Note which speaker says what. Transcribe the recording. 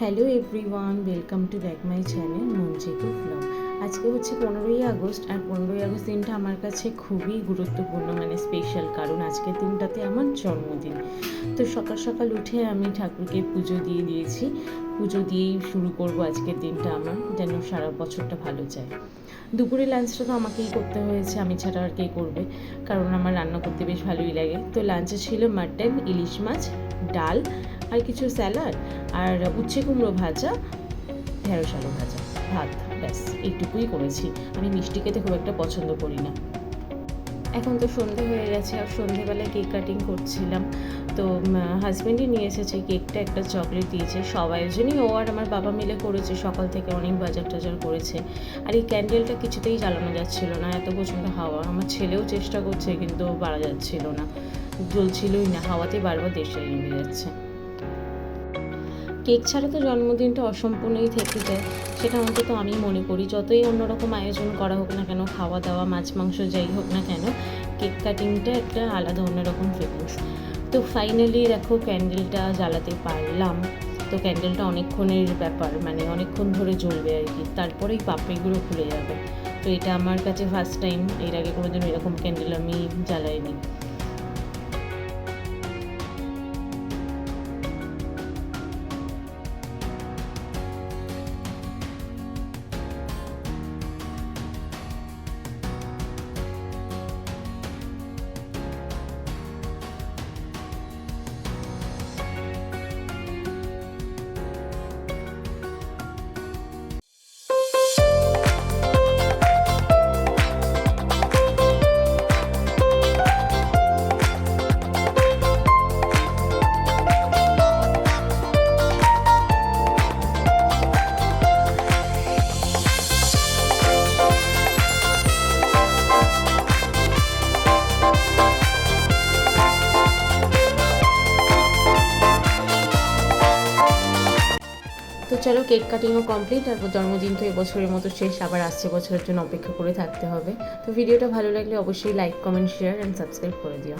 Speaker 1: Hello everyone, welcome to back my channel মঞ্জিকু vlog আজকে হচ্ছে পনেরোই আগস্ট আর পনেরোই আগস্ট দিনটা আমার কাছে খুবই গুরুত্বপূর্ণ মানে স্পেশাল কারণ আজকের দিনটাতে আমার জন্মদিন। তো সকাল সকাল উঠে আমি ঠাকুরকে পুজো দিয়ে দিয়েছি। পুজো দিয়েই শুরু করব আজকের দিনটা আমার, যেন সারা বছরটা ভালো যায়। দুপুরে লাঞ্চটা তো আমাকেই করতে হয়েছে, আমি ছাড়া আর কে করবে? কারণ আমার রান্না করতে বেশ ভালোই লাগে। তো লাঞ্চে ছিল মাটন ইলিশ মাছ, ডাল আর কিছু স্যালাড আর উচ্ছে কুমড়ো ভাজা, ঢেঁড়স আলু ভাজা, ভাত, ব্যাস, এইটুকুই করেছি। আমি মিষ্টি খেতে খুব একটা পছন্দ করি না। এখন তো সন্ধে হয়ে গেছে আর সন্ধেবেলায় কেক কাটিং করছিলাম। তো হাজব্যান্ডই নিয়ে এসেছে, কেকটা একটা চকলেট দিয়েছে। সবাইয়ের জন্যই ও আর আমার বাবা মিলে করেছে, সকাল থেকে অনেক বাজার টাজার করেছে। আর এই ক্যান্ডেলটা কিছুতেই জ্বালানো যাচ্ছিল না, এত পর্যন্ত হাওয়া। আমার ছেলেও চেষ্টা করছে, কিন্তু বাড়া যাচ্ছিল না। জ্বলছিলই না, হাওয়াতে বারবার দেশে নেমে যাচ্ছে। কেক ছাড়া তো জন্মদিনটা অসম্পূর্ণই থেকে যায়, সেটা অন্তত আমি মনে করি। যতই অন্যরকম আয়োজন করা হোক না কেন, খাওয়া দাওয়া, মাছ, মাংস, যাই হোক না কেন, কেক কাটিংটা একটা আলাদা অন্যরকম ফিলিংস তো ফাইনালি দেখো ক্যান্ডেলটা জ্বালাতে পারলাম। তো ক্যান্ডেলটা অনেকক্ষণের ব্যাপার মানে অনেকক্ষণ ধরে জ্বলবে আর কি। তারপরেই পাপড়িগুলো খুলে যাবে। তো এটা আমার কাছে ফার্স্ট টাইম এর আগে কোনোদিন এরকম ক্যান্ডেল আমি জ্বালাইনি। তো চলো কেক কাটিংও কমপ্লিট আর জন্মদিন তো এবছরের মতো শেষ, আবার আসছে বছরের জন্য অপেক্ষা করে থাকতে হবে। তো ভিডিওটা ভালো লাগলে অবশ্যই like comment share and subscribe করে দিও।